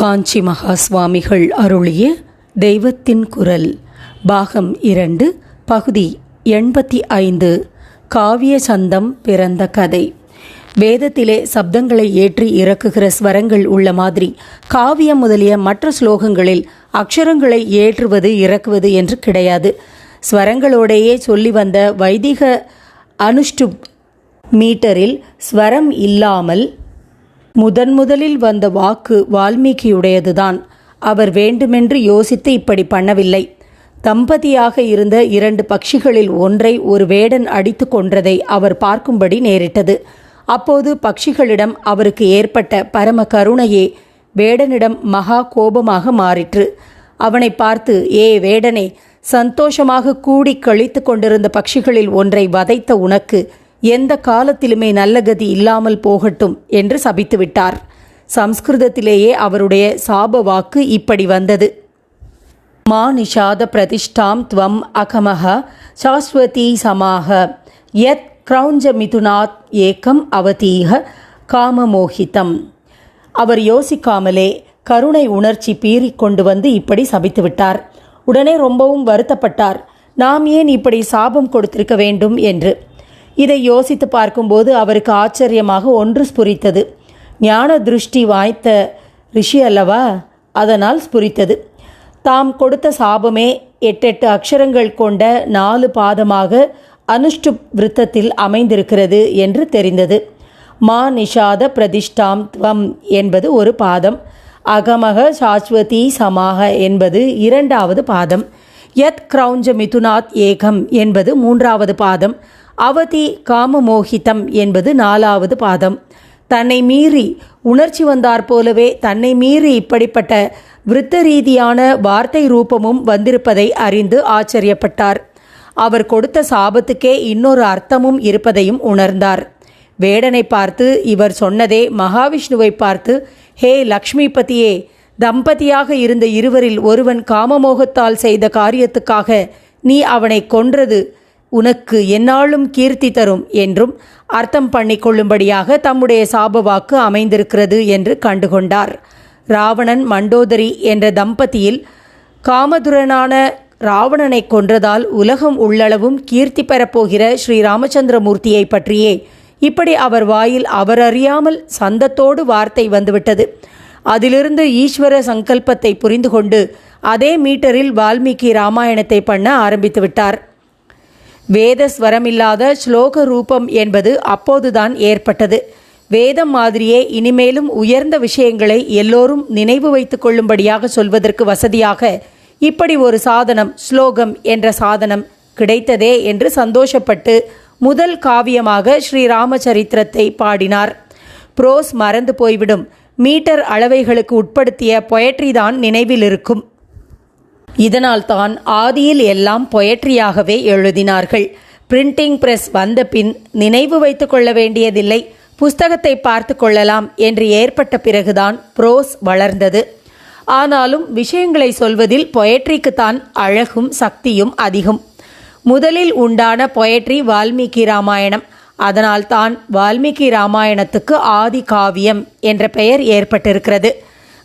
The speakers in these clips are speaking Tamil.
காஞ்சி மகா சுவாமிகள் அருளிய தெய்வத்தின் குரல் பாகம் இரண்டு பகுதி எண்பத்தி ஐந்து காவிய சந்தம் பிறந்த கதை. வேதத்திலே சப்தங்களை ஏற்றி இறக்குகிற ஸ்வரங்கள் உள்ள மாதிரி காவியம் முதலிய மற்ற ஸ்லோகங்களில் அக்ஷரங்களை ஏற்றுவது இறக்குவது என்று கிடையாது. ஸ்வரங்களோடையே சொல்லி வந்த வைதிக அனுஷ்டுப் மீட்டரில் ஸ்வரம் இல்லாமல் முதன் முதலில் வந்த வாக்கு வால்மீகியுடையதுதான். அவர் வேண்டுமென்று யோசித்து இப்படி பண்ணவில்லை. தம்பதியாக இருந்த இரண்டு பட்சிகளில் ஒன்றை ஒரு வேடன் அடித்து கொன்றதை அவர் பார்க்கும்படி நேரிட்டது. அப்போது பட்சிகளிடம் அவருக்கு ஏற்பட்ட பரம கருணையே வேடனிடம் மகா கோபமாக மாறிற்று. அவனை பார்த்து ஏ வேடனே சந்தோஷமாக கூடி கழித்து கொண்டிருந்த பட்சிகளில் ஒன்றை வதைத்த உனக்கு எந்த காலத்திலுமே நல்ல கதி இல்லாமல் போகட்டும் என்று சபித்து விட்டார். சம்ஸ்கிருதத்திலேயே அவருடைய சாப வாக்கு இப்படி வந்தது. மா நிஷாத பிரதிஷ்டாம் துவம் அகமஹ சாஸ்வதி சமாக யத் கிரௌஞ்ச மிதுனாத் ஏக்கம் அவதீக காமமோகிதம். அவர் யோசிக்காமலே கருணை உணர்ச்சி பீறிக்கொண்டு வந்து இப்படி சபித்துவிட்டார் உடனே ரொம்பவும் வருத்தப்பட்டார். நாம் ஏன் இப்படி சாபம் கொடுத்திருக்க வேண்டும்? என்று. இதை யோசித்து பார்க்கும்போது அவருக்கு ஆச்சரியமாக ஒன்று ஸ்புரித்தது. ஞான திருஷ்டி வாய்த்த ரிஷி அல்லவா? அதனால் ஸ்புரித்தது. தாம் கொடுத்த சாபமே எட்டெட்டு அக்ஷரங்கள் கொண்ட நாலு பாதமாக அனுஷ்டு விருத்தத்தில் அமைந்திருக்கிறது என்று தெரிந்தது. மா நிஷாத பிரதிஷ்டாம் துவம் என்பது ஒரு பாதம். அகமக சாஸ்வதி சமாக என்பது இரண்டாவது பாதம். யத் கிரௌஞ்ச மிதுனாத் ஏகம் என்பது மூன்றாவது பாதம். அவதி காமமோகிதம் என்பது நாலாவது பாதம். தன்னை மீறி உணர்ச்சி வந்தாற் போலவே தன்னை மீறி இப்படிப்பட்ட விருத்த ரீதியான வார்த்தை ரூபமும் வந்திருப்பதை அறிந்து ஆச்சரியப்பட்டார். அவர் கொடுத்த சாபத்துக்கே இன்னொரு அர்த்தமும் இருப்பதையும் உணர்ந்தார். வேடனை பார்த்து இவர் சொன்னதே மகாவிஷ்ணுவை பார்த்து ஹே லக்ஷ்மிபதியே தம்பதியாக இருந்த இருவரில் ஒருவன் காமமோகத்தால் செய்த காரியத்துக்காக நீ அவனை கொன்றது உனக்கு எந்நாளும் கீர்த்தி தரும் என்றும் அர்த்தம் பண்ணிக்கொள்ளும்படியாக தம்முடைய சாப வாக்கு அமைந்திருக்கிறது என்று கண்டுகொண்டார். ராவணன் மண்டோதரி என்ற தம்பதியில் காமதுரனான ராவணனை கொன்றதால் உலகம் உள்ளளவும் கீர்த்தி பெறப்போகிற ஸ்ரீ ராமச்சந்திரமூர்த்தியை பற்றியே இப்படி அவர் வாயில் அவர் அறியாமல் சந்தத்தோடு வார்த்தை வந்துவிட்டது. அதிலிருந்து ஈஸ்வர சங்கல்பத்தை புரிந்து கொண்டு அதே மீட்டரில் வால்மீகி ராமாயணத்தை பண்ண ஆரம்பித்து விட்டார் வேத ஸ்வரமில்லாத ஸ்லோக ரூபம் என்பது அப்போதுதான் ஏற்பட்டது. வேதம் மாதிரியே இனிமேலும் உயர்ந்த விஷயங்களை எல்லோரும் நினைவு வைத்துக் கொள்ளும்படியாக சொல்வதற்கு வசதியாக இப்படி ஒரு சாதனம் ஸ்லோகம் என்ற சாதனம் கிடைத்ததே என்று சந்தோஷப்பட்டு முதல் காவியமாக ஸ்ரீராமச்சரித்திரத்தை பாடினார். புரோஸ் மறந்து போய்விடும். மீட்டர் அளவைகளுக்கு உட்படுத்திய பொயட்ரி தான் நினைவில் இருக்கும். இதனால் தான் ஆதியில் எல்லாம் பொயட்ரியாகவே எழுதினார்கள். பிரிண்டிங் பிரஸ் வந்த பின் நினைவு வைத்து கொள்ள வேண்டியதில்லை. புஸ்தகத்தை பார்த்து கொள்ளலாம் என்று ஏற்பட்ட பிறகுதான் ப்ரோஸ் வளர்ந்தது. ஆனாலும் விஷயங்களை சொல்வதில் பொயட்ரிக்குத்தான் அழகும் சக்தியும் அதிகம். முதலில் உண்டான பொயட்ரி வால்மீகி ராமாயணம். அதனால் தான் வால்மீகி ராமாயணத்துக்கு ஆதி காவியம் என்ற பெயர் ஏற்பட்டிருக்கிறது.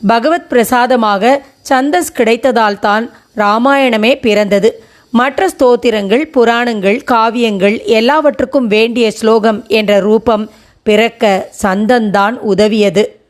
பகவத் பிரசாதமாக சந்தஸ் கிடைத்ததால் தான் ராமாயணமே பிறந்தது. மற்ற ஸ்தோத்திரங்கள் புராணங்கள் காவியங்கள் எல்லாவற்றுக்கும் வேண்டிய ஸ்லோகம் என்ற ரூபம் பிறக்க சந்தந்தான் உதவியது.